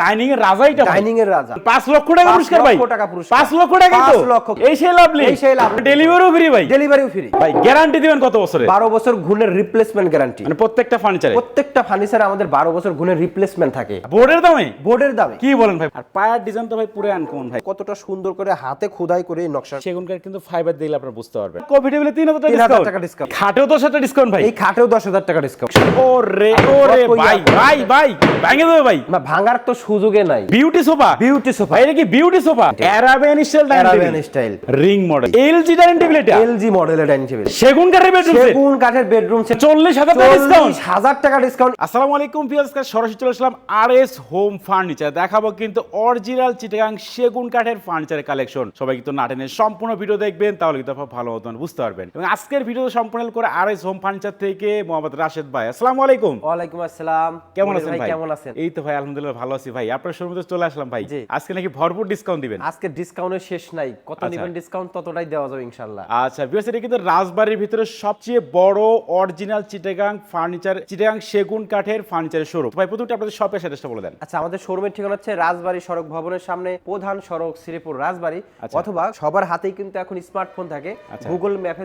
Dining এর রাজাইটা dining এর রাজা। পাঁচ লক্ষ টাকা পুরস্কার ভাই। লক্ষ টাকা পুরস্কার। পাঁচ লক্ষ টাকা তো লক্ষ। এই সেই লাভলি এই সেই লাভলি। ডেলিভারিও ফ্রি ভাই। ডেলিভারিও ফ্রি ভাই গ্যারান্টি দিবেন কত বছরে? বারো বছর গুণের রিপ্লেসমেন্ট গ্যারান্টি মানে প্রত্যেকটা ফার্নিচারে প্রত্যেকটা ফার্নিচারে আমাদের বারো বছর গুণের রিপ্লেসমেন্ট থাকে। বোর্ডের দামে? বোর্ডের দামে। কি বলেন ভাই? আর পায়ার ডিজাইন তো ভাই পুরো আনকমন ভাই। কতটা সুন্দর করে হাতে খোদাই করে নকশা সেগুন কাঠ কিন্তু ফাইবার দিলে আপনারা বুঝতে পারবেন। প্রফিটেবল তিন হাজার টাকা ডিসকাউন্ট খাটেও তো সাথে ডিসকাউন্ট ভাই। এই খাটেও দশ হাজার টাকা ডিসকাউন্ট ওরে ওরে ভাই ভাই ভাই ভাঙে দেবে ভাই। ভাঙার তো সুযোগে নাই। বিউটি সোফা বিউটি সোফা এটা কি beauty sofa Arabian style Arabian style। Ring model LG dining table এটা? এলজি মডেলের ডাইনিং টেবিল সেগুন কাঠের বেডরুম সেট সেগুন কাঠের বেডরুম সেট চল্লিশ হাজার টাকা ডিসকাউন্ট চল্লিশ হাজার টাকা ডিসকাউন্ট আসসালামু আলাইকুম পিয়াজ সরাসরি চলে আসলাম আর এস হোম ফার্নিচার দেখাবো কিন্তু অরিজিনাল চিটাগাং সেগুন কাঠের ফার্নিচারের কালেকশন সবাই কিন্তু নাটেনের সম্পূর্ণ ভিডিও দেখবেন তাহলে কিন্তু ভালো মতন বুঝতে পারবেন। এবং আজকের ভিডিও সম্পূর্ণ করে আর এস হোম ফার্নিচার থেকে মোহাম্মদ রাশেদ ভাই। আসসালামু আলাইকুম। ওয়ালাইকুম আসসালাম। কেমন আছেন ভাই? কেমন আছেন? এই তো ভাই আলহামদুলিল্লাহ ভালো আছি। ভাই আপনার শুরুতে চলে আসলাম ভাই। আজকে নাকি ভরপুর ডিসকাউন্ট দিবেন? আজকে ডিসকাউন্টের শেষ নাই। কত আচ্ছা। নিবেন ডিসকাউন্ট ততটাই দেওয়া যাবে ইনশাআল্লাহ। আচ্ছা বিকজ এটা কিন্তু রাজবাড়ির ভিতরে সবচেয়ে বড় অরিজিনাল চিটাগাং ফার্নিচার চিটাগাং সেগুন কাঠের ফার্নিচারের শোরুম ভাই প্রথমে আপনাদের শপের অ্যাড্রেসটা বলে দেন। আচ্ছা আমাদের শোরুমের ঠিকানা হচ্ছে রাজবাড়ী সড়ক ভবনের সামনে প্রধান সড়ক শ্রীপুর রাজবাড়ী। আচ্ছা। অথবা সবার হাতেই কিন্তু এখন স্মার্টফোন থাকে। আচ্ছা। গুগল ম্যাপে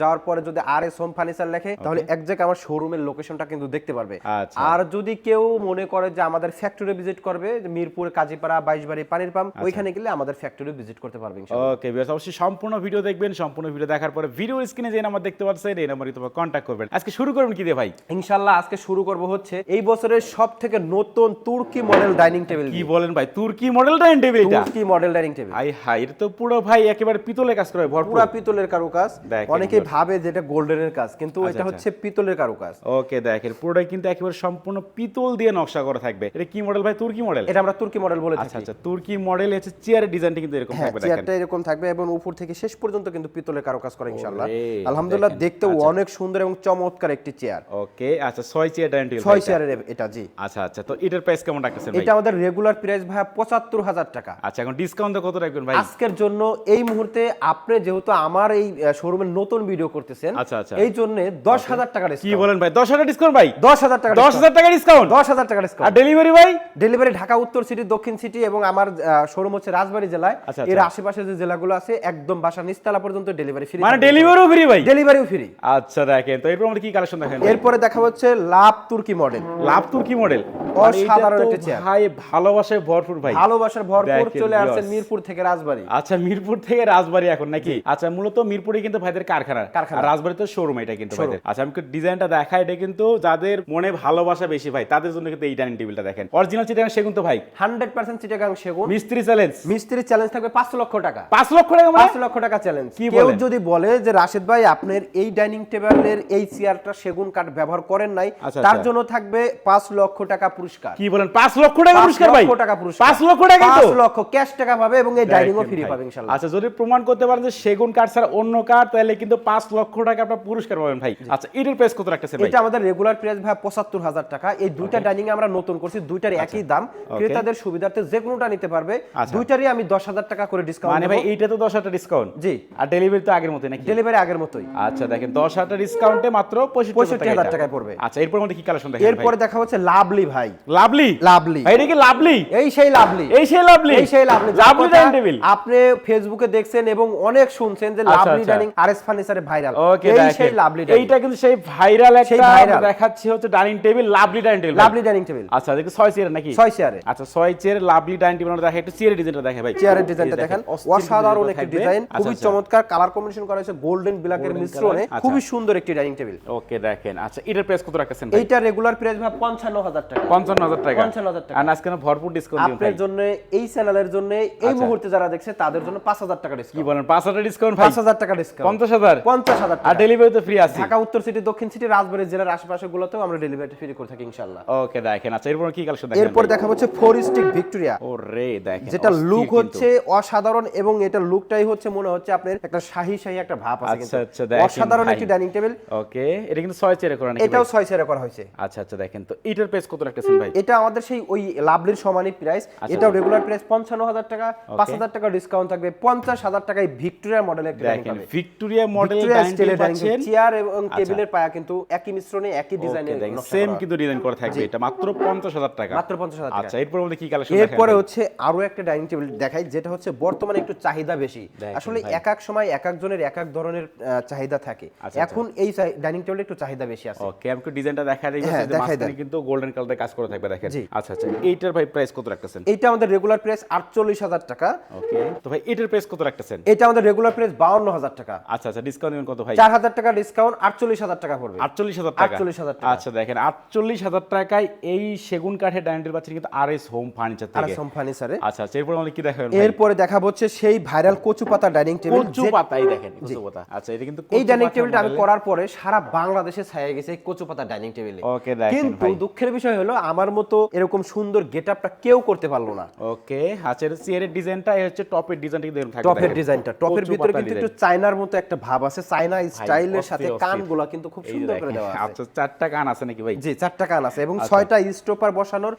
যাওয়ার পরে যদি আর এস হোম ফার্নিচার লেখে তাহলে এক জায়গায় আমার শোরুমের লোকেশনটা কিন্তু দেখতে পারবে। আচ্ছা। আর যদি কেউ মনে করে যে আমাদের ফ্যাক্টরি ভিজিট করবে মিরপুর কাজীপাড়া বাইশবাড়ি পানির পাম্প আচ্ছা। ওইখানে গেলে আমাদের ফ্যাক্টরি ভিজিট করতে পারবে ওকে বিকজ অবশ্যই সম্পূর্ণ ভিডিও দেখবেন সম্পূর্ণ ভিডিও দেখার পরে ভিডিও স্ক্রিনে যে নাম্বার দেখতে পাচ্ছেন এই নাম্বারে তোমার কন্ট্যাক্ট করবেন। আজকে শুরু করবেন কি দিয়ে ভাই? ইনশাআল্লাহ আজকে শুরু করব হচ্ছে এই বছরের সব থেকে নতুন তুর্কি মডেল ডাইনিং টেবিল কি বলেন ভাই তুর্কি মডেল ডাইনিং টেবিল এটা? তুর্কি মডেল ডাইনিং টেবিল আই হাই এটা তো পুরো ভাই একেবারে পিতলের কাজ করে ভরপুর। পুরা পিতলের কারুকাজ। অনেকে। ভাবে যেটা গোল্ডেনের কাজ কিন্তু আচ্ছা, এটা আচ্ছা। হচ্ছে পিতলের কারুকাজ। ওকে দেখেন পুরোটাই কিন্তু একেবারে সম্পূর্ণ পিতল দিয়ে নকশা করা থাকবে। এটা কি মডেল ভাই? তুর্কি মডেল এটা আমরা তুর্কি মডেল বলে আচ্ছা থাকি। আচ্ছা তুর্কি মডেল হচ্ছে চেয়ারের ডিজাইনটা কিন্তু এরকম হ্যাঁ থাকবে চেয়ারটা এরকম থাকবে এবং উপর থেকে শেষ পর্যন্ত কিন্তু পিতলের কারুকাজ করা ইনশাআল্লাহ। আলহামদুলিল্লাহ। দেখতেও আচ্ছা। অনেক সুন্দর এবং চমৎকার একটি চেয়ার। ওকে আচ্ছা ছয় চেয়ার ডাইনিং টেবিল ছয় চেয়ারের এটা জি। আচ্ছা আচ্ছা তো এটার প্রাইস কেমন রাখতেছেন ভাই? এটা আমাদের রেগুলার প্রাইস ভাই পঁচাত্তর হাজার টাকা। আচ্ছা এখন ডিসকাউন্ট কত রাখবেন ভাই? আজকের জন্য এই মুহূর্তে আপনি যেহেতু আমার এই শোরুমের নতুন ভিডিও করতেছেন আচ্ছা, আচ্ছা। এই জন্য দশ হাজার টাকা কি বলেন ভাই? দশ হাজার ডিসকাউন্ট ভাই? দশ হাজার টাকা দশ হাজার টাকা ডিসকাউন্ট দশ হাজার টাকা আর ডেলিভারি ভাই? ডেলিভারি ঢাকা উত্তর সিটি দক্ষিণ সিটি এবং আমার শোরুম হচ্ছে রাজবাড়ী জেলায়। আচ্ছা, এর আচ্ছা। আশেপাশে যে জেলাগুলো আছে একদম বাসা নিস্তালা পর্যন্ত ডেলিভারি ফ্রি মানে ডেলিভারিও ফ্রি ভাই? ডেলিভারিও ফ্রি আচ্ছা দেখেন। তো এরপর আমাদের কি কালেকশন দেখেন? এরপরে দেখা হচ্ছে লাভ তুর্কি মডেল লাভ তুর্কি মডেল অসাধারণ একটা চেয়ার। ভাই ভালোবাসায় ভরপুর ভাই। ভালোবাসার ভরপুর চলে আসছে মিরপুর থেকে রাজবাড়ী। আচ্ছা মিরপুর থেকে রাজবাড়ি এখন নাকি? আচ্ছা মূলত মিরপুরে কিন্তু ভাইদের কারখানা। কারখানা। আর রাজবাড়িতে শোরুম এটা কিন্তু ভাইদের। আচ্ছা আমি ডিজাইনটা দেখাই এটা কিন্তু যাদের মনে ভালোবাসা বেশি ভাই তাদের জন্য কিন্তু এই ডাইনিং টেবিলটা দেখেন। অরিজিনাল চিটাগাং সেগুন তো ভাই। হান্ড্রেড পার্সেন্ট চিটাগাং সেগুন। মিস্ত্রি চ্যালেঞ্জ মিস্ত্রি চ্যালেঞ্জ থাকবে পাঁচ লক্ষ টাকা। পাঁচ লক্ষ টাকা মানে? পাঁচ লক্ষ টাকা চ্যালেঞ্জ কেউ যদি বলে যে রাশেদ ভাই আপনার এই ডাইনিং টেবিলের এই চেয়ারটা সেগুন কাঠ ব্যবহার করেন নাই আচ্ছা, তার আচ্ছা। জন্য থাকবে পাঁচ লক্ষ টাকা পুরস্কার। কি বলেন? পাঁচ লক্ষ টাকা পুরস্কার ভাই? টাকা পুরস্কার। পাঁচ লক্ষ টাকা পাঁচ লক্ষ ক্যাশ টাকা পাবে এবং এই ডাইনিংও ফ্রি পাবে ইনশাআল্লাহ। আচ্ছা যদি প্রমাণ করতে পারেন যে সেগুন কাঠ ছাড়া অন্য কাঠ তাহলে কিন্তু পাঁচ লক্ষ টাকা আপনার পুরস্কার পাবেন ভাই। আচ্ছা এটার প্রাইস কত রাখতেছেন ভাই? এটা আমাদের রেগুলার প্রাইস ভাই পঁচাত্তর হাজার টাকা। এই দুইটা ডাইনিং আমরা নতুন করছি দুইটার একই দাম ক্রেতাদের সুবিধার্থে যে কোনোটা নিতে পারবে আচ্ছা। দুইটারই আমি দশ হাজার টাকা করে ডিসকাউন্ট মানে ভাই এইটা তো দশ হাজার ডিসকাউন্ট জি। আর ডেলিভারি তো আগের মতোই নাকি? ডেলিভারি আগের মতোই। আচ্ছা দেখেন দশ হাজার ডিসকাউন্টে মাত্র পঁয়ষট্টি হাজার টাকা টাকায় পড়বে। আচ্ছা এরপর মধ্যে কি কালেকশন দেখেন এরপরে দেখা হচ্ছে লাভলি ভাই। লাভলি? লাভলি। ভাই কি লাভলি? এই সেই লাভলি। এই সেই লাভলি? এই সেই লাভলি। লাভলি ডাইনিং টেবিল আপনি ফেসবুকে দেখছেন এবং অনেক শুনছেন যে আচ্ছা, লাভলি। ডাইনিং আরএস ফার্নিচারে ভাইরাল ওকে এই সেই লাভলি এইটা কিন্তু সেই ভাইরাল একটা। দেখাচ্ছি হচ্ছে dining table lovely dining table lovely dining table আচ্ছা দেখি ছয় চেয়ার নাকি? ছয় চেয়ারে আচ্ছা ছয় চেয়ার লাভলি ডাইনিং টেবিল দেখে একটু চেয়ারের ডিজাইনটা দেখে ভাই। চেয়ারের ডিজাইনটা দেখেন অসাধারণ একটি ডিজাইন আচ্ছা, খুবই আচ্ছা। চমৎকার কালার কম্বিনেশন করা হয়েছে গোল্ডেন ব্ল্যাকের মিশ্রণে আচ্ছা। খুবই সুন্দর একটি ডাইনিং টেবিল ওকে দেখেন আচ্ছা এটার প্রাইস কত রাখতেছেন ভাই? এইটা রেগুলার প্রাইস ভাই পঞ্চান্ন হাজার টাকা। পঞ্চান্ন হাজার টাকা। পঞ্চান্ন হাজার টাকা। আর আজকে ভরপুর ডিসকাউন্ট আপনার জন্য এই চ্যানেলের জন্য এই। মুহূর্তে যারা দেখছে তাদের জন্য পাঁচ হাজার টাকা কি বলেন পাঁচ হাজার ডিসকাউন্ট ভাই? পাঁচ হাজার টাকা ডিসকাউন্ট পঞ্চাশ হাজার? পঞ্চাশ হাজার আর ডেলিভারি তো ফ্রি আছে ঢাকা উত্তর সিটি দক্ষিণ সিটি রাজবাড়ী জেলার আশেপাশে গুলোতেও আমরা ডেলিভারি ফ্রি করে থাকি ইনশাল্লাহ ওকে দেখেন আচ্ছা এরপর কি কালেকশন দেখেন? এরপর দেখা হচ্ছে ফোর স্টিক ভিক্টোরিয়া। ও রে দেখেন যেটা লুক হচ্ছে অসাধারণ এবং এটা লুকটাই হচ্ছে মনে হচ্ছে আপনার একটা শাহী শাহী একটা ভাব আছে আচ্ছা, আচ্ছা, দেখেন অসাধারণ একটি ডাইনিং টেবিল। ওকে এটা কিন্তু ছয় চেয়ারে করা নাকি এটাও? ছয় চেয়ারে করা হয়েছে। আচ্ছা আচ্ছা দেখেন তো এটার প্রাইস কত রাখতেছেন ভাই? এটা আমাদের সেই ওই লাভলির সমানই প্রাইস আচ্ছা। এটাও রেগুলার প্রাইস পঞ্চান্ন হাজার টাকা পাঁচ হাজার টাকা ডিসকাউন্ট থাকবে পঞ্চাশ হাজার টাকায় ভিক্টোরিয়া মডেলের একটা দেখেন ভিক্টোরিয়া মডেল ডাইনিং টেবিল পাচ্ছেন। চেয়ার এবং টেবিলের পায়া কিন্তু একই মিশ্রণে একই ডিজাইনের সেম কিন্তু ডিজাইন করা থাকবে এটা মাত্র পঞ্চাশ হাজার টাকা। মাত্র পঞ্চাশ হাজার আচ্ছা এরপর মধ্যে কি কালেকশন এরপরে হচ্ছে আরও একটা ডাইনিং টেবিল দেখাই যেটা হচ্ছে বর্তমানে একটু চাহিদা বেশি। আসলে এক এক সময় এক একজনের এক এক ধরনের চাহিদা থাকে। আচ্ছা, এখন এই ডাইনিং টেবিল একটু চাহিদা বেশি আছে। ওকে আমি একটু ডিজাইনটা দেখা দিই হ্যাঁ, মাঝখানে কিন্তু গোল্ডেন কালারে কাজ করে থাকবে দেখেন। আচ্ছা আচ্ছা এইটার ভাই প্রাইস কত রাখতেছেন? এইটা আমাদের রেগুলার প্রাইস আটচল্লিশ হাজার টাকা। ওকে তো ভাই এটার প্রাইস কত রাখতেছেন? এটা আমাদের রেগুলার প্রাইস বাউন্ন হাজার টাকা। আচ্ছা আচ্ছা ডিসকাউন্ট দিবেন কত ভাই? চার হাজার টাকা ডিসকাউন্ট আটচল্লিশ হাজার টাকা পড়বে। আটচল্লিশ হাজার টাকা। 48,000 টাকা। আচ্ছা দেখেন আটচল্লিশ হাজার টাকায় এই সেগুন কাঠের ডাইনিং টেবিল পাচ্ছেন কিন্তু আর এস হোম ফার্নিচার আর থেকে সম্পানি স্যারে আচ্ছা আচ্ছা এরপর আমাদের কি দেখাবেন? এরপরে দেখাবো হচ্ছে সেই ভাইরাল কচু পাতা ডাইনিং টেবিল। কচু পাতাই দেখেন কচু পাতা আচ্ছা এটা কিন্তু এই ডাইনিং টেবিলটা আমি করার পরে সারা বাংলাদেশে ছায়া গেছে এই কচু পাতা ডাইনিং টেবিলে। ওকে দেখেন কিন্তু দুঃখের বিষয় হলো আমার মতো এরকম সুন্দর গেটআপটা কেউ করতে পারল না। ওকে আচ্ছা চেয়ারের ডিজাইনটা এই হচ্ছে টপের ডিজাইনটা কিন্তু এরকম থাকবে টপের। ডিজাইনটা টপের ভিতরে কিন্তু একটু চায়নার মতো একটা ভাব আছে চায়না স্টাইলের সাথে অস্থির। কিন্তু খুব সুন্দর করে দেওয়া আছে। আচ্ছা চারটা কান আছে নাকি ভাই? জি চারটা কান আছে এবং আচ্ছা। ছয়টা স্টোপার বসানোর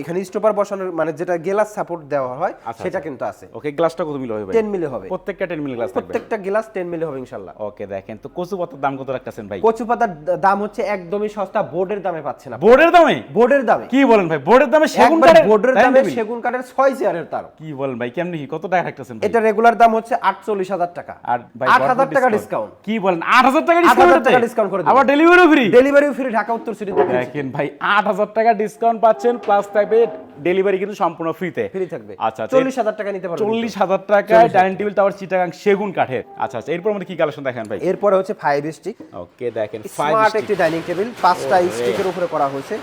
এখানে স্টোপার বসানোর মানে যেটা গেলাস সাপোর্ট দেওয়া হয় আচ্ছা, সেটা আচ্ছা। কিন্তু আছে। ওকে গ্লাসটা কত মিলি হবে ভাই? টেন মিলি হবে। প্রত্যেকটা 10 মিলি গ্লাস থাকবে? প্রত্যেকটা গ্লাস টেন মিলি হবে ইনশাল্লাহ ওকে দেখেন তো কচু পাতার দাম কত রাখতেছেন ভাই? কচু পাতার দাম হচ্ছে একদমই সস্তা বোর্ডের দামে পাচ্ছে না বোর্ডের দামে? বোর্ডের দামে। কি বলেন ভাই বোর্ডের দামে সেগুন কাঠের বোর্ডের দামে সেগুন কাঠের ছয় চেয়ারের তার। কি বলেন ভাই কেমনি কি কত টাকা রাখতেছেন এটা রেগুলার দাম হচ্ছে আটচল্লিশ হাজার টাকা। আর ভাই আট হাজার ভরপুর টাকা ডিসকাউন্ট কি বলেন আট হাজার টাকা 8,000 ডিসকাউন্ট discount করে দেবো। আবার delivery free delivery free Dhaka Uttar city দেখেন ভাই আট হাজার টাকা ডিসকাউন্ট পাচ্ছেন প্লাস থাকবে ডেলিভারি কিন্তু সম্পূর্ণ ফ্রিতে ফ্রি থাকবে। আচ্ছা আচ্ছা চল্লিশ হাজার টাকা নিতে পারবেন চল্লিশ হাজার টাকায় ডাইনিং টেবিল টাওয়ার চিটাগাং সেগুন কাঠের। আচ্ছা আচ্ছা এরপর আমাদের কি কালেকশন দেখেন ভাই? এরপরে হচ্ছে ফাইভ স্টিক ওকে দেখেন স্মার্ট একটি ডাইনিং টেবিল পাঁচটা স্টিকের উপরে করা হয়েছে।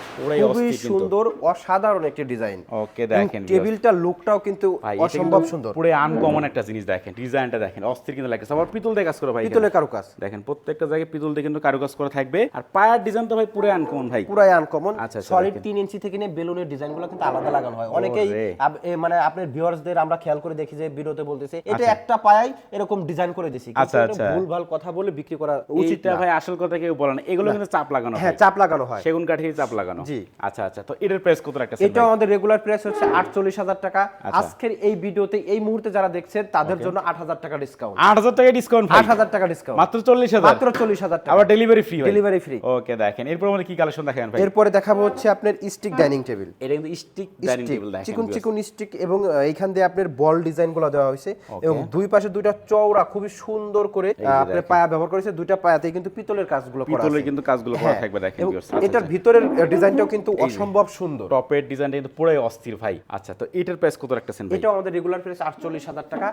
খুবই। সুন্দর অসাধারণ একটি ডিজাইন ওকে দেখেন টেবিলটার লুকটাও কিন্তু অসম্ভব সুন্দর। পুরো আনকমন একটা জিনিস দেখেন ডিজাইনটা দেখেন অস্থির কিন্তু লাগছে। আবার পিতল দিয়ে কাজ করে ভাই। পিতলের কারুকাজ। দেখেন প্রত্যেকটা জায়গায় পিতল দিয়ে কিন্তু কারুকাজ করা থাকবে। আর পায়ার ডিজাইন তো ভাই পুরো আনকমন ভাই। পুরো আনকমন আচ্ছা, সলিড দেখেন। তিন ইঞ্চি থেকে নিয়ে বেলুনের ডিজাইনগুলো কিন্তু আলাদা লাগানো হয়। অনেকেই মানে আপনার ভিউয়ার্সদের আমরা খেয়াল করে দেখি যে বিরতে বলতেছে। এটা আচ্ছা। একটা পায়াই এরকম ডিজাইন করে দিছি। আচ্ছা, আচ্ছা। ভুলভাল কথা বলে বিক্রি করা উচিত না। ভাই আসল কথা কেউ বলে না। এগুলো কিন্তু চাপ লাগানো হ্যাঁ হয়। চাপ লাগানো হয়। সেগুন কাঠের চাপ লাগানো। জি। আচ্ছা আচ্ছা। তো এটার প্রাইস কত রাখতেছেন এটা আমাদের রেগুলার প্রাইস হচ্ছে আটচল্লিশ হাজার টাকা। আজকের এই ভিডিওতে এই মুহূর্তে যারা দেখছেন তাদের জন্য আট হাজার টাকা ডিসকাউন্ট আট হাজার টাকা ডিসকাউন্ট আট হাজার টাকা ডিসকাউন্ট মাত্র চল্লিশ হাজার। মাত্র চল্লিশ হাজার টাকা। আবার delivery free delivery free okay দেখেন। এরপর আমাদের কি কালেকশন দেখেন ভাই? এরপরে দেখাবো হচ্ছে আপনার স্টিক ডাইনিং টেবিল এটা কিন্তু স্টিক চিকুন। চিকুন স্টিক এবং এইখান দিয়ে আপনার বল ডিজাইনগুলো দেওয়া হয়েছে। এবং দুই পাশে দুইটা চওড়া খুবই সুন্দর করে আপনার পায়া ব্যবহার করেছে। দুইটা পায়াতেই কিন্তু পিতলের কাজগুলো করা পিতলের কিন্তু কাজগুলো করা হ্যাঁ, থাকবে দেখেন। আচ্ছা, এটার আচ্ছা। ভিতরের ডিজাইনটাও কিন্তু অসম্ভব সুন্দর। টপের ডিজাইনটা কিন্তু পুরোই অস্থির ভাই। আচ্ছা তো এটার প্রাইস কত রাখতেছেন এটাও আমাদের রেগুলার প্রাইস টাকা।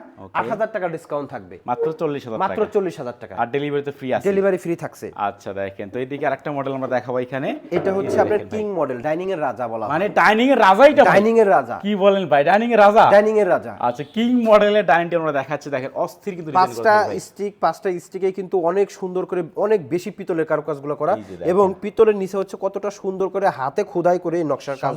টাকা ডিসকাউন্ট থাকবে। মাত্র হাজার মাত্র টাকা। টাকা। আর ডেলিভারি তো ফ্রি আছে। ডেলিভারি ফ্রি থাকছে। আচ্ছা দেখেন তো এইদিকে আরেকটা মডেল আমরা দেখাবো এখানে। এটা হচ্ছে আপনার কিং মডেল ডাইনিং এর রাজা বলা মানে ডাইনিং এর রাজাইটা ভাই। ডাইনিং এর রাজা। কি বলেন ভাই? ডাইনিং এর রাজা? ডাইনিং এর রাজা। আচ্ছা কিং মডেলের ডাইনিং টেবিল আমরা দেখাচ্ছি দেখেন অস্থির কিন্তু পাঁচটা স্টিক পাঁচটা স্টিকে কিন্তু অনেক সুন্দর করে অনেক বেশি পিতলের কারুকাজগুলো করা। এবং পিতলের নিচে হচ্ছে কতটা সুন্দর করে হাতে খোদাই করে নকশার কাজ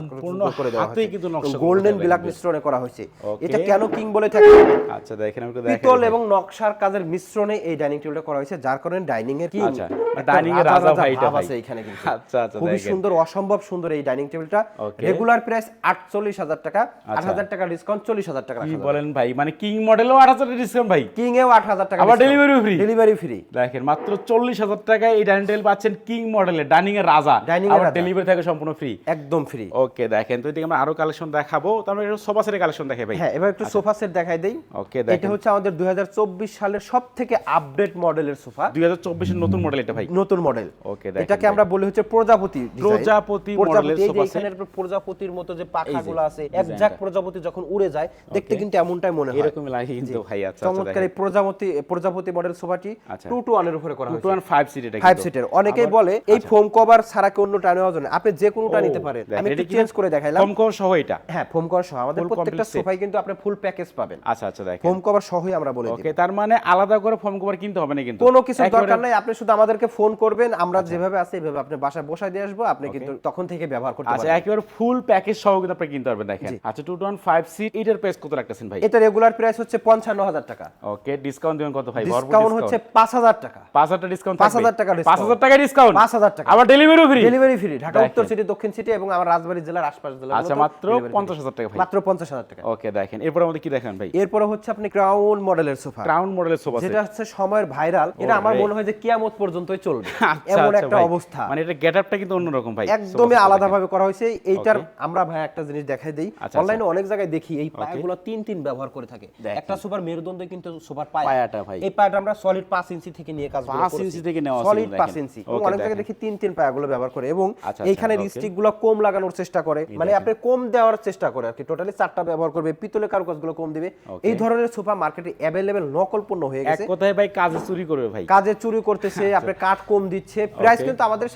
করে দেওয়া হাতেই কিন্তু নকশা গোল্ডেন ব্ল্যাক মিশ্রণে করা হয়েছে। এটা কেন কিং বলে থাকে আচ্ছা দেখেন আমি পিতল এবং নকশার কাজের মিশ্রণে এই ডাইনিং টেবিলটা করা হয়েছে যার কারণে ডাইনিং এর কিং? আচ্ছা, dining এর রাজা ভাই এটা আছে এখানে কিন্তু। আচ্ছা, আচ্ছা, দেখেন। সুন্দর অসম্ভব সুন্দর এই ডাইনিং টেবিলটা. রেগুলার প্রাইস আটচল্লিশ হাজার টাকা আট আচ্ছা। হাজার টাকা ডিসকাউন্ট চল্লিশ হাজার টাকা কি বলেন ভাই? মানে কিং মডেলও আট হাজার ডিসকাউন্ট ভাই? কিং এও আট হাজার টাকা আবার delivery free? ডেলিভারি ফ্রি দেখেন মাত্র চল্লিশ হাজার টাকায় এই ডাইনিং টেবিল পাচ্ছেন কিং মডেলের ডাইনিং এর রাজা Dining এর ডেলিভারি থাকে সম্পূর্ণ ফ্রি একদম ফ্রি ওকে দেখেন তো এদিকে আমরা আরও কালেকশন দেখাবো। তারপরে একটু সোফা সেটের কালেকশন দেখে ভাই। হ্যাঁ এবার একটু সোফা সেট দেখাই দেই। ওকে এটা দেখেন। হচ্ছে আমাদের দুই হাজার চব্বিশ সালের সব থেকে আপডেট মডেলের সোফা দুই হাজার চব্বিশের নতুন মডেল এটা ভাই। নতুন মডেল ওকে দেখেন এটাকে আমরা বলি হচ্ছে প্রজাপতি প্রজাপতি মডেলের সোফা সেট প্রজাপতির মতো যে পাখাগুলো আছে প্রজাপতি যখন উড়ে যায় দেখতে কিন্তু এমনটাই মনে হয়। এরকমই লাগে কিন্তু ভাই আচ্ছা আচ্ছা চমৎকার এই প্রজাপতি প্রজাপতি মডেল সোফাটি আচ্ছা। টু টু ওয়ানের উপরে করা টু হয়েছে ওয়ান ফাইভ সিট এটা ফাইভ কিন্তু। সিটের অনেকেই বলে এই ফোম কভার ছাড়া কি অন্যটা নেওয়া যায় আপনি যে কোনোটা নিতে পারেন। আমি একটু চেঞ্জ করে দেখাইলাম। কম কম সহ এটা। হ্যাঁ ফোম কভার সহ। আমাদের প্রত্যেকটা কিন্তু আপনি ফুল প্যাকেজ পাবেন। আচ্ছা আচ্ছা দেখেন। ফোম কভার সহই আমরা বলে দিই ওকে তার মানে আলাদা করে ফর্ম কভার কিনতে হবে না কিন্তু? কোনো কিছু দরকার নাই আপনি শুধু আমাদেরকে ফোন করবেন আমরা যেভাবে আছে এইভাবে আপনি বাসায় বসায় দিয়ে আসব আপনি কিন্তু তখন থেকে ব্যবহার করতে আচ্ছা পারবেন। একেবারে ফুল প্যাকেজ সহ কিন্তু আপনি কিনতে পারবেন দেখেন। আচ্ছা টু ওয়ান ফাইভ সিট এটার প্রাইস কত রাখতেছেন ভাই? এটা রেগুলার প্রাইস হচ্ছে পঞ্চান্ন হাজার টাকা। ওকে ডিসকাউন্ট দিবেন কত ভাই? ডিসকাউন্ট হচ্ছে পাঁচ হাজার টাকা। পাঁচ হাজার ডিসকাউন্ট 5,000 টাকা পাঁচ হাজার টাকা ডিসকাউন্ট পাঁচ হাজার টাকা। আবার delivery free delivery free Dhaka উত্তর সিটি দক্ষিণ সিটি এবং আমার রাজবাড়ী জেলার আশপাশ জেলা আচ্ছা মাত্র পঞ্চাশ হাজার টাকা মাত্র পঞ্চাশ হাজার টাকা। ওকে দেখেন। এরপর আমাদের কি দেখেন ভাই? এরপরে হচ্ছে আপনি ক্রাউন মডেলের সোফা। ক্রাউন মডেলের সোফা যেটা হচ্ছে সময়ের ভাইরাল। এটা আমার মনে হয় যে কিয়ামত পর্যন্তই চলবে। আচ্ছা, এমন আচ্ছা একটা অবস্থা। মানে এটা গেটআপটা কিন্তু অন্যরকম ভাই একদমই আলাদা ভাবে করা হয়েছে। এইটার আমরা ভাই একটা জিনিস দেখাই দেই। আচ্ছা, অনলাইনে অনেক জায়গায় দেখি এই পায়াগুলো তিন তিন ব্যবহার করে থাকে। একটা সুপার মেরুদণ্ড কিন্তু সুপার পায়াটা ভাই। এই পায়াটা আমরা সলিড 5 ইঞ্চি থেকে নিয়ে কাজ পাঁচ ইঞ্চি থেকে নেওয়া সলিড দেখেন। 5 ইঞ্চি অনেক জায়গায় দেখি তিন তিন পায়াগুলো ব্যবহার করে। এবং আচ্ছা, এইখানে okay. গুলো কম লাগানোর চেষ্টা করে। মানে আপনি কম দেওয়ার চেষ্টা করে আর কি। টোটালি চারটা ব্যবহার করবে। পিতলের কারুকাজগুলো কম দিবে। এই ধরনের সোফা মার্কেটে অ্যাভেলেবেল নকল পণ্য হয়ে এক গেছে। কথায় ভাই কাজে চুরি করবে ভাই। কাজে চুরি করতেছে আপনি কাঠ কম দিচ্ছে। প্রাইস কিন্তু আমাদের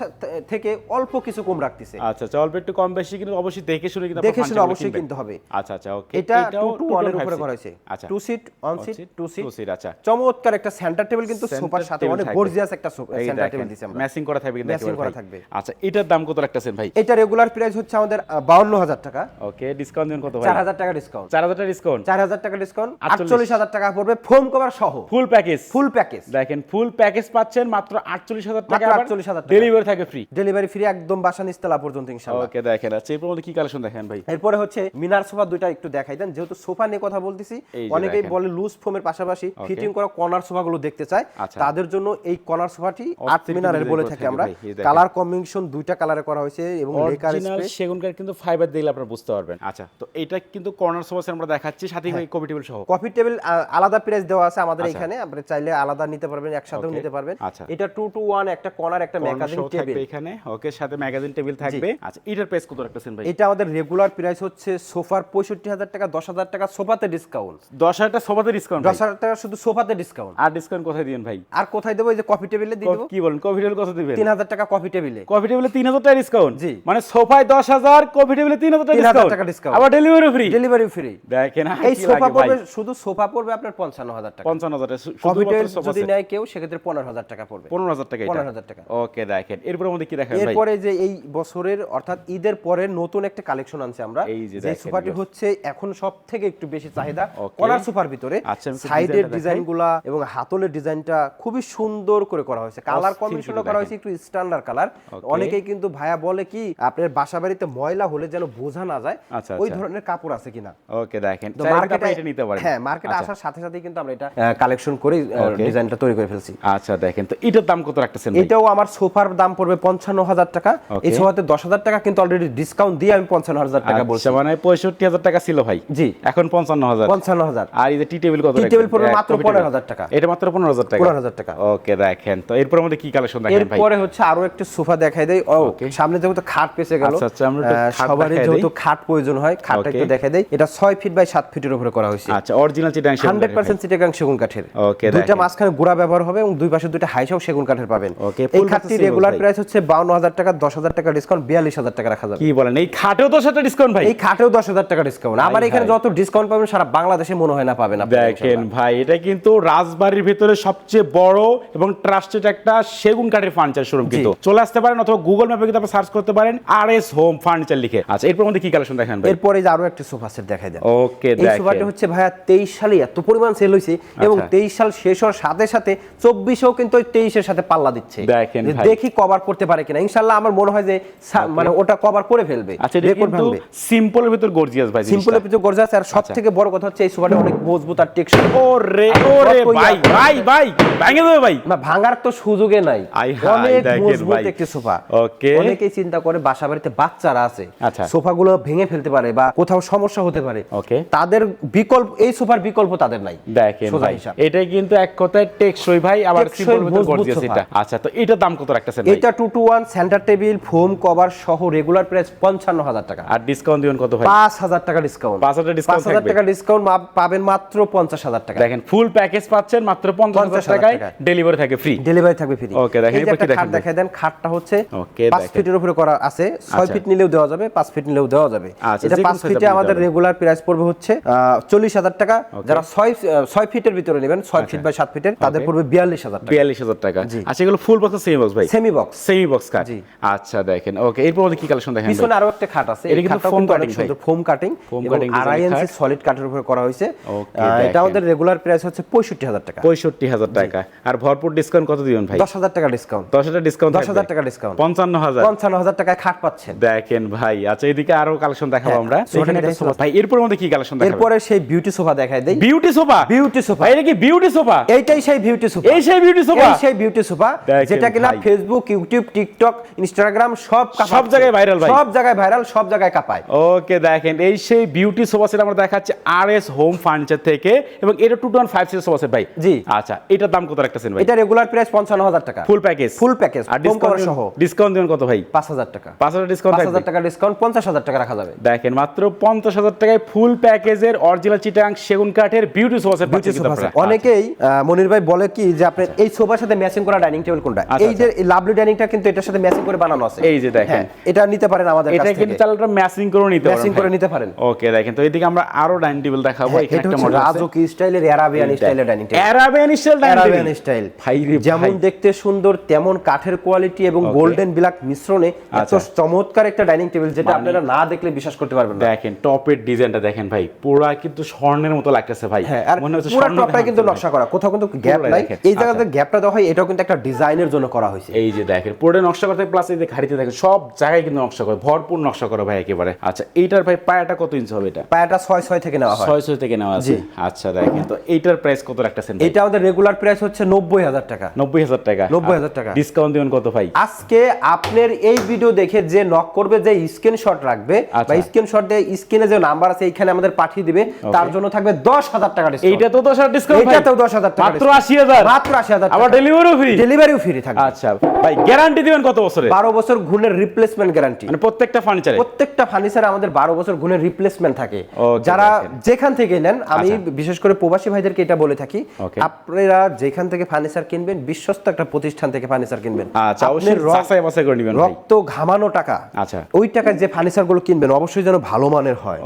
থেকে অল্প কিছু কম রাখতেছে। আচ্ছা আচ্ছা অল্প একটু কম বেশি কিন্তু অবশ্যই দেখে শুনে কিন্তু দেখে শুনে অবশ্যই কিনতে হবে। আচ্ছা আচ্ছা ওকে এটা টু টু ওয়ানের উপরে করা হয়েছে। Two seat one seat two seat two seat আচ্ছা। চমৎকার একটা সেন্টার টেবিল কিন্তু সোফার সাথে অনেক গর্জিয়াস একটা সেন্টার টেবিল আমরা। ম্যাচিং করা থাকবে কিন্তু একেবারে করা থাকবে। আচ্ছা এটার দাম কত রাখতেছেন ভাই? এটা রেগুলার প্রাইস হচ্ছে আমাদের বাউন্ন হাজার টাকা। ওকে ডিসকাউন্ট দিন কত ভাই? চার হাজার টাকা ডিসকাউন্ট চার হাজার টাকা ডিসকাউন্ট চার হাজার টাকা ডিসকাউন্ট 48 আটচল্লিশ হাজার টাকা পড়বে ফোম কভার সহ। ফুল প্যাকেজ ফুল প্যাকেজ দেখেন ফুল প্যাকেজ পাচ্ছেন মাত্র আটচল্লিশ হাজার টাকা মাত্র 48,000 টাকা। ডেলিভারি থাকে ফ্রি ডেলিভারি ফ্রি একদম বাসা নিস্তলা পর্যন্ত ইনশাআল্লাহ। ওকে দেখেন আচ্ছা এরপর মধ্যে কি কালেকশন দেখেন ভাই। এরপরে হচ্ছে মিনার সোফা দুইটা একটু দেখাই দেন। যেহেতু সোফা নিয়ে কথা বলতেছি অনেকেই বলে লুজ ফোমের পাশাপাশি ফিটিং করা কর্নার সোফা গুলো দেখতে চায়। আচ্ছা। তাদের জন্য এই কর্নার সোফাটি আট মিনারের বলে থাকি আমরা। এই। কালার কম্বিনেশন দুইটা কালারে করা হয়েছে এবং লেকার অরিজিনাল সেগুন কাঠ কিন্তু ফাইবার দিলে আপনারা বুঝতে পারবেন। আচ্ছা তো এটা কিন্তু কর্নার সোফা আমরা দেখাচ্ছি সাথে হ্যাঁ। কপি টেবিল সহ। কফি টেবিল আলাদা প্রাইস দেওয়া আছে আমাদের আচ্ছা। এখানে। আপনি চাইলে আলাদা নিতে পারবেন একসাথেও নিতে পারবেন। আচ্ছা। এটা টু টু ওয়ান একটা কর্নার একটা ম্যাগাজিন টেবিল থাকবে এখানে। ওকে সাথে ম্যাগাজিন টেবিল থাকবে। আচ্ছা এটার প্রাইস কত রাখতেছেন ভাই? এটা আমাদের রেগুলার প্রাইস হচ্ছে সোফার পঁয়ষট্টি হাজার টাকা দশ হাজার টাকা সোফাতে ডিসকাউন্ট দশ হাজার টাকা সোফাতে ডিসকাউন্ট দশ হাজার টাকা শুধু সোফাতে ডিসকাউন্ট আর ডিসকাউন্ট কোথায় দিবেন ভাই? আর কোথায় দেবো এই যে কফি টেবিলে দিয়ে দেবো? কি বলেন কফি টেবিল কত দিবেন? তিন হাজার টাকা কফি টেবিলে কফি টেবিলে তিন হাজার টাকা ডিসকাউন্ট জি। মানে সোফায় দশ হাজার কফি টেবিলে তিন হাজার টাকা ডিসকাউন্ট। আবার ডেলিভারি ফ্রি ডেলিভারি ফ্রি দেখেন এই সোফা পড়বে শুধু সোফা পড়বে আপনার পঞ্চান্ন হাজার টাকা। পঞ্চান্ন হাজার টাকা কফি টেবিল যদি নেয় কেউ সেক্ষেত্রে পনেরো হাজার টাকা পড়বে। পনেরো হাজার টাকা এটা? 15,000 টাকা। ওকে দেখেন। এরপর মধ্যে কি দেখেন এরপরে যে এই বছরের অর্থাৎ ঈদের পরে নতুন একটা কালেকশন আনছে আমরা। এই সোফাটি হচ্ছে এখন সব থেকে একটু বেশি চাহিদা কলার সোফার ভিতরে সাইডের design ডিজাইনগুলা এবং হাতলের ডিজাইনটা খুবই সুন্দর করে করা হয়েছে। কালার কম্বিনেশনও করা হয়েছে একটু স্ট্যান্ডার্ড কালার অনেকেই কিন্তু ভাইয়া বলে কি আপনার বাসা বাড়িতে ময়লা হলে যেন বোঝা না যায় আচ্ছা, ওই আচ্ছা। ধরনের কাপড় আছে কিনা। ওকে দেখেন। তো মার্কেটে এটা নিতে পারেন। হ্যাঁ মার্কেটে আচ্ছা। আসার সাথে সাথে কিন্তু আমরা এটা কালেকশন করে Okay. ডিজাইনটা তৈরি করে ফেলছি। আচ্ছা দেখেন। তো এটার দাম কত রাখতেছেন এটাও আমার সোফার দাম পড়বে পঞ্চান্ন হাজার টাকা। এই সোফাতে দশ হাজার টাকা কিন্তু অলরেডি ডিসকাউন্ট দিয়ে আমি পঞ্চান্ন হাজার টাকা বলছি। আচ্ছা মানে পঁয়ষট্টি হাজার টাকা ছিল ভাই। জি। এখন পঞ্চান্ন হাজার। পঞ্চান্ন হাজার। আর এই যে টি টেবিল কত টি টেবিল এক মাত্র table। 15,000 টাকা। এটা মাত্র পনেরো হাজার টাকা? পনেরো হাজার টাকা। ওকে দেখেন। তো এরপর মধ্যে কি কালেকশন দেখেন ভাই? এরপরে হচ্ছে আরও একটা সোফা দেখাই দেয় ও সামনে যেহেতু খাট পেছে গেল আচ্ছা, আচ্ছা, আমরা সবারই যেহেতু খাট প্রয়োজন হয় খাটটা একটু দেখাই দেয় এটা ছয় ফিট বাই সাত ফিটের উপরে করা হয়েছে। আচ্ছা original Chittagong hundred percent Chittagong সেগুন কাঠের। Okay, দুইটা মাঝখানে গুড়া ব্যবহার হবে এবং দুই পাশে দুইটা হাইসাও সেগুন কাঠের পাবেন। Okay, এই খাটটি রেগুলার। প্রাইস হচ্ছে বাউন্ন হাজার টাকা দশ হাজার টাকা ডিসকাউন্ট বিয়াল্লিশ হাজার টাকা রাখা যাবে। কি বলেন? এই খাটেও তো সেটা ডিসকাউন্ট ভাই। এই খাটেও দশ হাজার টাকা ডিসকাউন্ট আমার এখানে যত ডিসকাউন্ট পাবেন সারা বাংলাদেশে মনে হয় না পাবেন দেখেন ভাই এটা কিন্তু রাজবাড়ির ভিতরে সবচেয়ে বড় এবং ট্রাস্টেড একটা সেগুন কাঠের ফার্নিচার শোরুম কিন্তু। চলে আসতে পারেন অথবা গুগল ম্যাপে কিন্তু আপনি সার্চ করতে পারেন আর এস হোম ফার্নিচার লিখে। আচ্ছা এরপর মধ্যে কি কালেকশন দেখেন ভাই? এরপরে যে আরও একটা সোফা সেট দেখাই দেন। ওকে এই সোফাটি হচ্ছে ভাইয়া তেইশ সালে এত পরিমাণ সেল হয়েছে এবং আচ্ছা। তেইশ সাল শেষ হওয়ার সাথে সাথে চব্বিশেও কিন্তু ওই তেইশের সাথে পাল্লা দিচ্ছে। দেখেন। দেখি কভার করতে পারে কিনা। ইনশাল্লাহ আমার মনে হয় যে মানে ওটা কভার করে ফেলবে। আচ্ছা কিন্তু সিম্পলের ভিতর গর্জিয়াস ভাই সিম্পল জিনিসটা। কিছু গর্জাস আর সব থেকে বড় কথা হচ্ছে এই সোফাটা অনেক মজবুত আর টেকসই। ওরে ওরে ভাই ভাই ভাই ভেঙে দেবে ভাই। না ভাঙার তো সুযোগে নাই। অনেক মজবুত একটি সোফা। Okay. অনেকেই চিন্তা করে বাসা বাড়িতে বাচ্চারা আছে। আচ্ছা। সোফাগুলো ভেঙে ফেলতে পারে বা কোথাও সমস্যা হতে পারে। Okay. তাদের বিকল্প এই সোফার বিকল্প তাদের নাই। দেখেন ভাই এটা কিন্তু এক কথায় টেকসই ভাই আবার সিম্পল ভিতর গর্জিয়াস। এটা। আচ্ছা তো এটার দাম কত রাখতেছেন এটা two two one centre table foam cover সহ রেগুলার প্রাইস পঞ্চান্ন হাজার টাকা। আর ডিসকাউন্ট দিবেন কত ভাই? পাঁচ হাজার টাকা ডিসকাউন্ট 5,000 discount পাঁচ হাজার থাকবে। টাকা ডিসকাউন্ট পাবেন মাত্র পঞ্চাশ হাজার টাকা। দেখেন ফুল প্যাকেজ পাচ্ছেন মাত্র 50,000 টাকায় ডেলিভারি থাকে ফ্রি ডেলিভারি থাকবে ফ্রি Okay, দেখেন, কি একটা খাট? দেখাই দেন খাটটা হচ্ছে Okay, পাঁচ দেখেন। ফিটের উপরে করা আছে ছয় আচ্ছা। ফিট নিলেও দেওয়া যাবে পাঁচ ফিট নিলেও দেওয়া যাবে। আচ্ছা, এটা যে পাঁচ কোনো size ফিটে আমাদের রেগুলার প্রাইস পড়বে হচ্ছে চল্লিশ হাজার টাকা। যারা ছয় আহ, ছয় ফিটের ভিতরে নেবেন ছয় ফিট বাই সাত ফিটের তাদের. পড়বে বিয়াল্লিশ হাজার টাকা। বিয়াল্লিশ হাজার টাকা। আচ্ছা এগুলো ফুল বক্স সেমি বক্স ভাই? Semi box semi box cut আচ্ছা দেখেন। ওকে এরপর কি কালেকশন দেখেন পিছনে আরও একটা খাট আছে এটা কিন্তু খাটটাও foam কিন্তু অনেক cutting সুন্দর ফোম কাটিং এবং আড়াই ইঞ্চি সলিড কাঠের উপরে করা হয়েছে। এটা দেখেন। রেগুলার প্রাইস হচ্ছে পঁয়ষট্টি হাজার টাকা। পঁয়ষট্টি হাজার টাকা। আর ভরপুর ডিসকাউন্ট কত দিবেন ভাই? দশ হাজার টাকা ডিসকাউন্ট দশ হাজার ডিসকাউন্ট দশ হাজার টাকা ডিসকাউন্ট পঞ্চান্ন হাজার। পঞ্চান্ন হাজার টাকায় খাট পাচ্ছেন। দেখেন ভাই আচ্ছা এদিকে আরও কালেকশন দেখাবো হ্যাঁ, আমরা। ভাই এরপর মধ্যে কি কালেকশন দেখাবো? এরপরে সেই বিউটি সোফা দেখাই দেই। বিউটি সোফা বিউটি সোফা এটা কি বিউটি সোফা এইটাই সেই বিউটি সোফা এই সেই বিউটি সোফা এই সেই বিউটি সোফা যেটা কিনা ফেসবুক ইউটিউব টিকটক ইনস্টাগ্রাম সব সব জায়গায় viral ভাই। সব জায়গায় ভাইরাল সব জায়গায় কাপায়। ওকে দেখেন এই সেই বিউটি সোফা সেট আমরা দেখাচ্ছি আর এস হোম ফার্নিচার থেকে এবং এটা two two five seater sofa set ভাই। জি। আচ্ছা এটার দাম কত রাখতেছেন ভাই? এটা রেগুলার প্রাইস পঞ্চান্ন হাজার টাকা। ফুল প্যাকেজ ফুল প্যাকেজ আর ডিসকাউন্ট সহ। ডিসকাউন্ট দিবেন কত ভাই? পাঁচ হাজার টাকা। পাঁচ হাজার ডিসকাউন্ট পাঁচ হাজার টাকা ডিসকাউন্ট পঞ্চাশ হাজার টাকা রাখা যাবে। দেখেন মাত্র পঞ্চাশ হাজার টাকায় ফুল প্যাকেজের অরিজিনাল চিটাং সেগুন কাঠের বিউটি সোফা সেট। অনেকেই আহ, মনির ভাই বলে কি যে আপনার এই সোফার সাথে ম্যাচিং করা ডাইনিং টেবিল কোনটা? আচ্ছা, এই যে লাভলি ডাইনিংটা কিন্তু এটার সাথে ম্যাচিং করে বানানো আছে। এই যে দেখেন। হ্যাঁ, এটা নিতে পারেন আমাদের এটা কাছ কিন্তু থেকে। তাহলে ম্যাচিং করে নিতে ম্যাচিং করে নিতে পারেন। ওকে দেখেন তো এইদিকে আমরা আরও ডাইনিং টেবিল দেখাবো হ্যাঁ, এখানে একটা মডেল আছে। রাজকি স্টাইলের স্টাইলের ডাইনিং টেবিল স্টাইল স্টাইল যেমন দেখতে সুন্দর তেমন কাঠের কোয়ালিটি এবং গোল্ডেন ব্ল্যাক মিশ্রণে এত আচ্ছা। চমৎকার একটা ডাইনিং টেবিল যেটা মানে- আপনারা না দেখলে বিশ্বাস করতে পারবেন না। দেখেন টপের ডিজাইনটা দেখেন ভাই পুরা কিন্তু স্বর্ণের মতো লাগতেছে ভাই। হ্যাঁ মনে হচ্ছে পুরো টপটা কিন্তু নকশা করা কোথাও কিন্তু গ্যাপ নাই। এই জায়গাতে আচ্ছা। গ্যাপটা দেওয়া হয় এটাও কিন্তু একটা ডিজাইনের জন্য করা হয়েছে। এই যে দেখেন পুরো নকশা করতে প্লাস এই যে ঘাড়িতে দেখেন সব জায়গায় কিন্তু নকশা করে ভরপুর নকশা করে ভাই একেবারে। আচ্ছা এইটার ভাই পায়াটা কত ইঞ্চি হবে এটা? পায়াটা ছয় ছয় থেকে নেওয়া হয়। ছয় ছয় থেকে নেওয়া আছে? আচ্ছা দেখেন। তো এইটার প্রাইস কত রাখতেছেন ভাই? এটা আমাদের রেগুলার প্রাইস হচ্ছে নব্বই হাজার টাকা। নব্বই হাজার টাকা। 90,000 টাকা। ডিসকাউন্ট দিবেন কত ভাই? আজকে আপনার এই ভিডিও দেখে যে নক করবে যে স্ক্রিনশট রাখবে বা আচ্ছা। স্ক্রিনশট দিয়ে স্ক্রিনে যে নাম্বার আছে এইখানে আমাদের পাঠিয়ে দিবে তার জন্য থাকবে দশ হাজার টাকা ডিসকাউন্ট এইটা তো দশ হাজার ডিসকাউন্ট এইটাতেও 10,000 টাকা মাত্র আশি হাজার। মাত্র আশি হাজার আবার ডেলিভারিও ফ্রি ডেলিভারিও ফ্রি থাকবে। আচ্ছা ভাই গ্যারান্টি দিবেন কত বছরে বারো বছর গুণের রিপ্লেসমেন্ট গ্যারান্টি মানে প্রত্যেকটা ফার্নিচারে প্রত্যেকটা ফার্নিচারে আমাদের বারো বছর গুণের রিপ্লেসমেন্ট থাকে। যারা যেখান থেকে নেন আমি আচ্ছা। বিশেষ করে প্রবাসী ভাইদেরকে এটা বলে থাকি আপনারা যেখান থেকে ফার্নিচার কিনবেন বিশ্বস্ত একটা প্রতিষ্ঠান থেকে ফার্নিচার কিনবেন। আচ্ছা রক্ত ঘামানো টাকা আচ্ছা। ওই টাকায় যে ফার্নিচারগুলো কিনবেন অবশ্যই যেন ভালো মানের হয়।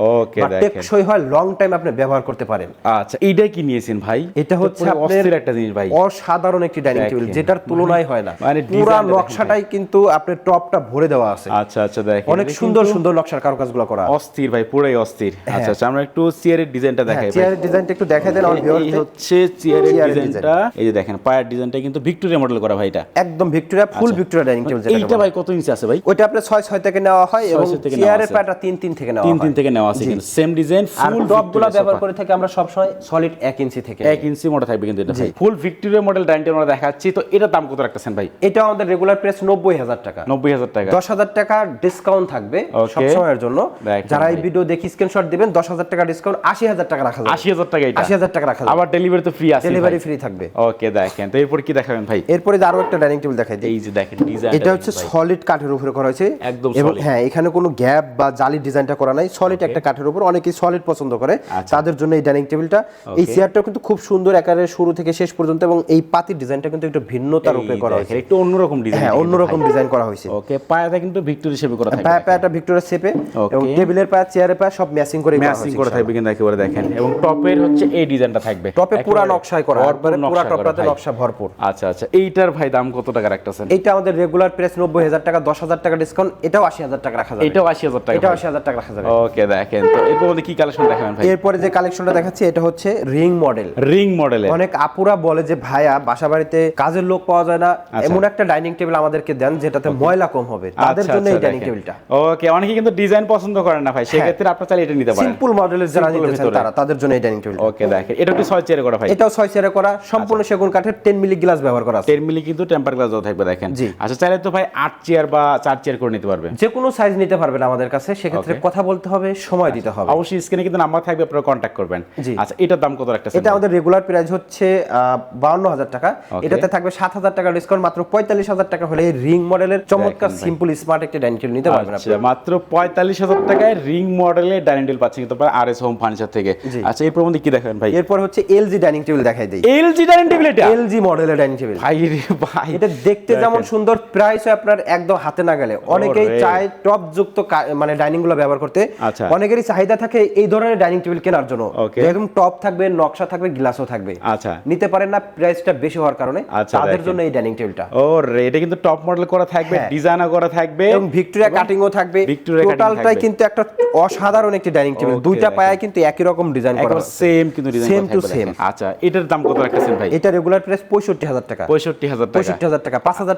টেকসই হয় লং টাইম আপনি ব্যবহার করতে পারেন। আচ্ছা এইটাই কি নিয়েছেন ভাই? এটা হচ্ছে অস্থির একটা জিনিস ভাই। অসাধারণ একটি ডাইনিং টেবিল যেটার তুলনায় হয় না। মানে পুরো নকশাটাই কিন্তু আপনার টপটা ভরে দেওয়া আছে। আচ্ছা আচ্ছা দেখেন। অনেক সুন্দর সুন্দর নকশার কারুকাজগুলো করা। অস্থির ভাই পুরাই অস্থির। আচ্ছা আচ্ছা আমরা একটু চেয়ারের ডিজাইনটা দেখাই চেয়ারের ডিজাইনটা একটু দেখাই দেন এই- হচ্ছে চেয়ারের ডিজাইনটা। এই যে দেখেন পায়ের ডিজাইনটা কিন্তু ভিক্টোরিয়া মডেল করা ভাই এটা। একদম Victoria full Victoria dining table যেটা আচ্ছা। এইটা ভাই কত ইঞ্চি আছে ভাই? ওইটা আপনার ছয় ছয় থেকে নেওয়া হয় এবং চেয়ারের। পাটা তিন তিন থেকে নেওয়া হয় তিন থেকে নেওয়া আছে কিন্তু। সেম ডিজাইন ফুল টপগুলো ব্যবহার করে থাকি আমরা সবসময় সলিড এক ইঞ্চি থেকে এক ইঞ্চি মোটা থাকবে কিন্তু এটা full Victoria model dining table আমরা দেখাচ্ছি। তো এটার দাম কত রাখতেছেন ভাই? এটা আমাদের রেগুলার প্রাইস নব্বই হাজার টাকা। নব্বই হাজার টাকা। দশ হাজার টাকা ডিসকাউন্ট থাকবে। সব সময়ের জন্য। যারা এই ভিডিও দেখি স্ক্রিনশট দিবেন দশ হাজার টাকা ডিসকাউন্ট আশি হাজার টাকা রাখা যাবে। আশি হাজার টাকা আশি হাজার টাকা রাখা যাবে। আবার ডেলিভারি তো ফ্রি আছে ডেলিভারি ফ্রি থাকবে। ওকে দেখেন। তো এরপর কি দেখাবেন ভাই? এরপরে আরও একটা ডাইনিং টেবিল দেখাই দিই। এই যে দেখেন ডিজাইন এটা হচ্ছে সলিড কাঠের উপরে করা হয়েছে। একদম এবং হ্যাঁ এখানে কোনো গ্যাপ বা জালি ডিজাইনটা করা নাই। সলিড একটা কাঠের উপর। অনেকেই সলিড পছন্দ করে। আচ্ছা। তাদের জন্য এই ডাইনিং টেবিলটা এই চেয়ারটা কিন্তু খুব সুন্দর একারে শুরু থেকে শেষ পর্যন্ত এবং এই পাতির ডিজাইনটা কিন্তু একটু ভিন্নতার উপরে করা হয়েছে। একটু অন্যরকম ডিজাইন হ্যাঁ অন্যরকম ডিজাইন করা হয়েছে। ওকে পায়াটা কিন্তু ভিক্টোরি শেপে করা পায়া পায়াটা ভিক্টোরিয়া শেপে. এবং টেবিলের পায়া চেয়ারের পায়া সব ম্যাচিং করে ম্যাচিং করে থাকবে কিন্তু একেবারে দেখেন। এবং টপের হচ্ছে এই ডিজাইনটা থাকবে। টপে পুরা নকশায় করা একবারে পুরা টপটাতে নকশা ভরপুর। আচ্ছা আচ্ছা এইটার ভাই দাম কত টাকা রাখতেছেন? এইটা আমাদের রেগুলার প্রাইস নব্বই হাজার টাকা দশ হাজার টাকা ডিসকাউন্ট এটাও আশি হাজার টাকা রাখা যাবে। এটাও আশি হাজার টাকা এটাও আশি হাজার টাকা রাখা যাবে। ওকে দেখেন তো এরপর মধ্যে কি কালেকশন দেখাবেন ভাই? এরপরে যে কালেকশনটা দেখাচ্ছি এটা হচ্ছে রিং মডেল রিং মডেলের অনেক আপুরা বলে যে ভাইয়া বাসা বাড়িতে কাজের লোক পাওয়া যায় না। আচ্ছা। এমন একটা ডাইনিং টেবিল আমাদেরকে দেন যেটাতে ময়লা কম হবে। তাদের জন্য এই ডাইনিং টেবিলটা ওকে অনেকে কিন্তু ডিজাইন পছন্দ করেন না ভাই সেক্ষেত্রে আপনার চাইলে এটা নিতে পারেন। সিম্পল মডেলের যারা নিতে চান তারা তাদের জন্য এই ডাইনিং টেবিল ওকে দেখেন এটা কি ছয় চেয়ারে করা ভাই। এটাও ছয় চেয়ারে করা সম্পূর্ণ সেগুন কাঠের টেন মিলি গ্লাস ব্যবহার করা আছে। টেন মিলি কিন্তু টেম্পার গ্লাস দেওয়া থাকবে দেখেন। আচ্ছা চাইলে তো ভাই আট চেয়ার বা চার চেয়ার করে নিতে পারবেন। যে কোনো সাইজ নিতে পারবেন আমাদের কাছে সেক্ষেত্রে কথা বলতে হবে সময় দিতে হবে। অবশ্যই স্ক্রিনে কিন্তু নাম্বার থাকবে আপনারা কন্ট্যাক্ট করবেন। আচ্ছা এটার দাম কত রাখতেছেন এটা আমাদের রেগুলার প্রাইস হচ্ছে বাউন্ন হাজার টাকা। এটাতে থাকবে সাত হাজার টাকা ডিসকাউন্ট মাত্র পঁয়তাল্লিশ হাজার টাকা হলে এই রিং মডেলের চমৎকার সিম্পল স্মার্ট একটা ডাইনিং টেবিল নিতে পারবেন আপনি আচ্ছা মাত্র পঁয়তাল্লিশ হাজার টাকায় রিং মডেলের ডাইনিং টেবিল পাচ্ছেন কিন্তু আর এস হোম ফার্নিচার থেকে। আচ্ছা এরপর মধ্যে কি দেখাবেন ভাই? এরপর হচ্ছে এলজি ডাইনিং টেবিল দেখাই দিই। এলজি ডাইনিং টেবিল এটা? এলজি মডেলের ডাইনিং টেবিল ভাই রে ভাই এটা দেখতে যেমন সুন্দর প্রাইস আপনার একদম হাতে না গেলে। অনেকেই চায় টপ যুক্ত মানে ডাইনিংগুলো ব্যবহার করতে। আচ্ছা। অনেকেরই চাহিদা থাকে এই ধরনের ডাইনিং টেবিল কেনার জন্য. একদম টপ থাকবে নকশা থাকবে গ্লাসও থাকবে। আচ্ছা। নিতে পারেন না প্রাইসটা বেশি হওয়ার কারণে। আচ্ছা, তাদের জন্য এই ডাইনিং টেবিলটা ও রে এটা কিন্তু টপ মডেল করা থাকবে হ্যাঁ। ডিজাইনও করা থাকবে। এবং ভিক্টোরিয়া কাটিংও থাকবে। Cutting টোটালটাই কিন্তু একটা অসাধারণ একটি ডাইনিং টেবিল দুইটা। পায়া কিন্তু একই রকম ডিজাইন করা সেম কিন্তু ডিজাইন Same to same। আচ্ছা এটার দাম কত রাখতেছেন ভাই? এটা রেগুলার প্রাইস পঁয়ষট্টি হাজার টাকা। পঁয়ষট্টি হাজার টাকা। পঁয়ষট্টি হাজার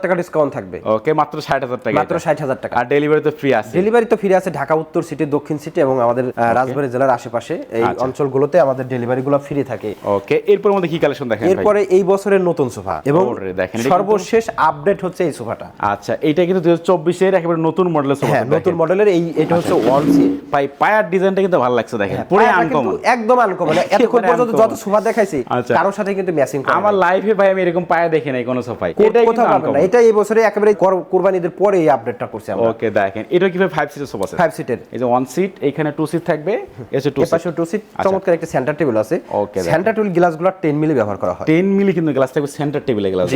টাকা। ডিসকাউন্ট থাকবে। ওকে মাত্র ষাট হাজার টাকা মাত্র এটা। ষাট হাজার টাকা। আর ডেলিভারি তো ফ্রি আছে। ডেলিভারি তো ফিরে আছে ঢাকা উত্তর সিটি দক্ষিণ সিটি এবং আমাদের রাজবাড়ী জেলার আশেপাশে। এই আচ্ছা। অঞ্চলগুলোতে আমাদের ডেলিভারি গুলো ফ্রি থাকে। ওকে এরপর মধ্যে কি কালেকশন দেখেন এরপরে এই বছরের নতুন সোফা। এবং দেখেন, সর্বশেষ আপডেট হচ্ছে এই সোফাটা। আচ্ছা এটা কিন্তু দুই হাজার চব্বিশের একেবারে নতুন মডেলের হ্যাঁ নতুন মডেলের এই এটা হচ্ছে ওয়ান সিট ভাই পায়ার ডিজাইনটা কিন্তু ভালো লাগছে দেখেন। পুরো আনকমন একদম আনকমন এতক্ষণ পর্যন্ত যত সোফা দেখাইছি আচ্ছা। কারোর সাথে কিন্তু ম্যাচিং করে আমার লাইফে ভাই আমি এরকম পায়া দেখি নাই কোনো সোফায়। কো- এটাই কোথাও পাবেন এটা এই বছরে একেবারে কর- কোরবানিদের পরে এই আপডেটটা করছি আমরা। ওকে দেখেন। এটা কীভাবে ফাইভ সিটের সোফা সেট ফাইভ সিটের এই যে ওয়ান সিট এখানে টু সিট থাকবে এসে টু এর পাশে টু সিট আচ্ছা। চমৎকার একটা সেন্টার টেবিল আছে। দেখেন। সেন্টার টেবিল গ্লাসগুলো 10 মিলি ব্যবহার করা হয়। টেন মিলি কিন্তু গ্লাস থাকবে সেন্টার টেবিলে গ্লাস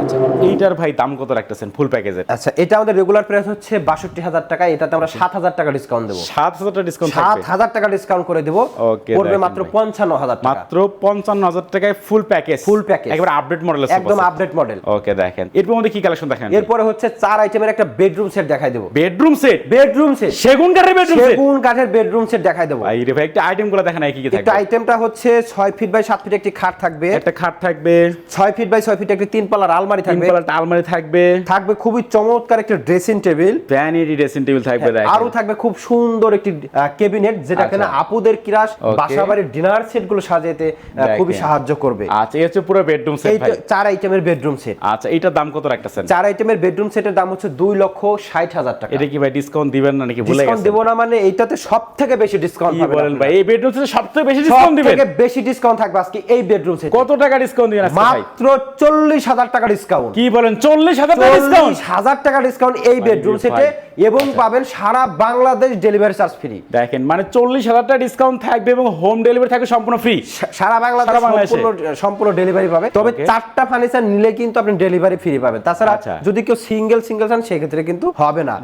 আচ্ছা এইটার ভাই দাম কত রাখতেছেন? ফুল প্যাকেজের আচ্ছা এটা আমাদের রেগুলার প্রাইস হচ্ছে বাষট্টি হাজার টাকা এটাতে আমরা সাত হাজার টাকা ডিসকাউন্ট দেবো। সাত হাজার টাকা ডিসকাউন্ট সাত হাজার টাকা ডিসকাউন্ট করে দেবো। পড়বে মাত্র পঞ্চান্ন হাজার মাত্র পঞ্চান্ন হাজার টাকায় ফুল প্যাকেজ Full package। একবার আপডেট মডেলের একদম আপডেট মডেল ওকে দেখেন। এরপর মধ্যে কি কালেকশন দেখেন? এরপরে হচ্ছে চার আইটেমের একটা বেডরুম সেট দেখাই দেবো। বেডরুম সেট বেডরুম সেট সেগুন কাঠের বেডরুম সেট সেগুন কাঠের বেডরুম সেট দেখাই দেবো। ভাই রে ভাই একটা দেখেন কি কি একটা আইটেমটা হচ্ছে ছয় ফিট বাই সাত ফিট একটি খাট থাকবে। একটা খাট থাকবে। ছয় ফিট বাই ছয় ফিট একটি তিন পাল্লার আলমারি তিন থাকবে। আলমারি থাকবে। থাকবে খুবই চমৎকার একটা dressing table vanity dressing table থাকবে। দেখেন। আরও থাকবে খুব সুন্দর একটি ক্যাবিনেট যেটা আচ্ছা। কিনা আপুদের বাসাবাড়ির ডিনার সেটগুলো সাজাতে খুবই সাহায্য করবে। আচ্ছা এই হচ্ছে পুরো বেডরুম সেট ভাই। চার আইটেমের বেডরুম সেট আচ্ছা দাম কত রাখতেছেন? চার আইটেমের বেডরুম সেটের দাম হচ্ছে লক্ষ ষাট হাজার টাকা। এটা কি ভাই ডিসকাউন্ট দিবেন না নাকি ভুলে ডিসকাউন্ট গেছেন? না মানে বেশি ডিসকাউন্ট পাবেন বলেন ভাই এই বেডরুম সেটে সবথেকে বেশি ডিসকাউন্ট দিবেন? বেশি ডিসকাউন্ট থাকবে আজকে এই বেডরুম সেট কত টাকা ডিসকাউন্ট দিবেন আজকে ভাই? মাত্র চল্লিশ হাজার টাকা ডিসকাউন্ট কি বলেন চল্লিশ হাজার টাকা ডিসকাউন্ট হাজার টাকা ডিসকাউন্ট এই বেডরুম সেটে এবং পাবেন সারা বাংলাদেশ ডেলিভারি চার্জ ফ্রি দেখেন মানে চল্লিশ হাজার টাকা ডিসকাউন্ট থাকবে এবং হোম ডেলিভারি থাকবে সম্পূর্ণ ফ্রি সারা বাংলাদেশ সম্পূর্ণ ডেলিভারি পাবে। তবে চারটা ফার্নিচার নিলে কিন্তু আপনি ডেলিভারি ফ্রি পাবেন। তাছাড়া আচ্ছা। যদি কেউ সিঙ্গেল সিঙ্গেল চান সেক্ষেত্রে কিন্তু হবে না।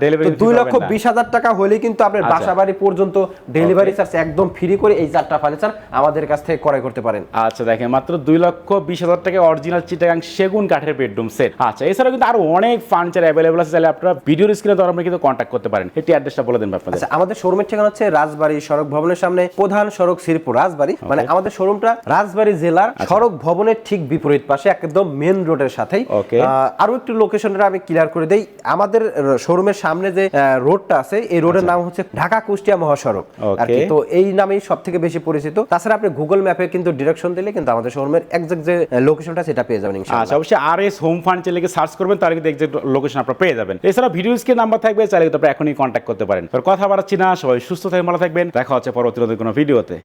দুই লক্ষ বিশ হাজার টাকা হলে কিন্তু আপনার আচ্ছা। বাসা বাড়ি পর্যন্ত ডেলিভারি চার্জ একদম ফ্রি করে এই চারটা ফার্নিচার আমাদের কাছ থেকে ক্রয় করতে পারেন। আচ্ছা দেখেন মাত্র দুই লক্ষ বিশ হাজার টাকা অরিজিনাল চিটাগাং সেগুন কাঠের বেডরুম সেট আচ্ছা এছাড়াও কিন্তু আরও অনেক ফার্নিচার অ্যাভেলেবল আছে। তাহলে আপনারা ভিডিওর স্ক্রিনে তো আমরা কিন্তু কন্ট্যাক্ট করতে পারেন। একটি অ্যাড্রেসটা বলে দেন আপনাদের। আচ্ছা আমাদের শোরুমের ঠিকানা হচ্ছে রাজবাড়ি সড়ক ভবনের সামনে প্রধান সড়ক শ্রীপুর রাজবাড়ি। মানে আমাদের শোরুমটা রাজবাড়ি জেলার আচ্ছা। সড়ক ভবনের ঠিক বিপরীত পাশে একদম মেন রোডের সাথেই। আরও একটু লোকেশনটা আমি ক্লিয়ার করে দেই। আমাদের শোরুমের সামনে যে রোডটা আছে এই রোডের নাম হচ্ছে ঢাকা কুষ্টিয়া মহাসড়ক। আর কি তো এই নামেই সব থেকে বেশি পরিচিত। তাছাড়া আপনি গুগল ম্যাপে কিন্তু ডিরেকশন দিলে কিন্তু আমাদের শোরুমের একজ্যাক্ট যে লোকেশনটা সেটা পেয়ে যাবেন ইনশাআল্লাহ। আচ্ছা অবশ্যই আর এস হোম ফার্নিচার লিখে সার্চ করবেন তাহলে কিন্তু লোকেশন আপনারা পেয়ে যাবেন। এছাড়া ভিডিও স্ক্রিন নাম্বার থাকবে চাইলে কিন্তু আপনারা এখনই কন্ট্যাক্ট করতে পারেন। কথা বাড়াচ্ছি না, সবাই সুস্থ থাকে ভালো থাকবেন। দেখা হচ্ছে পরবর্তী কোনো ভিডিওতে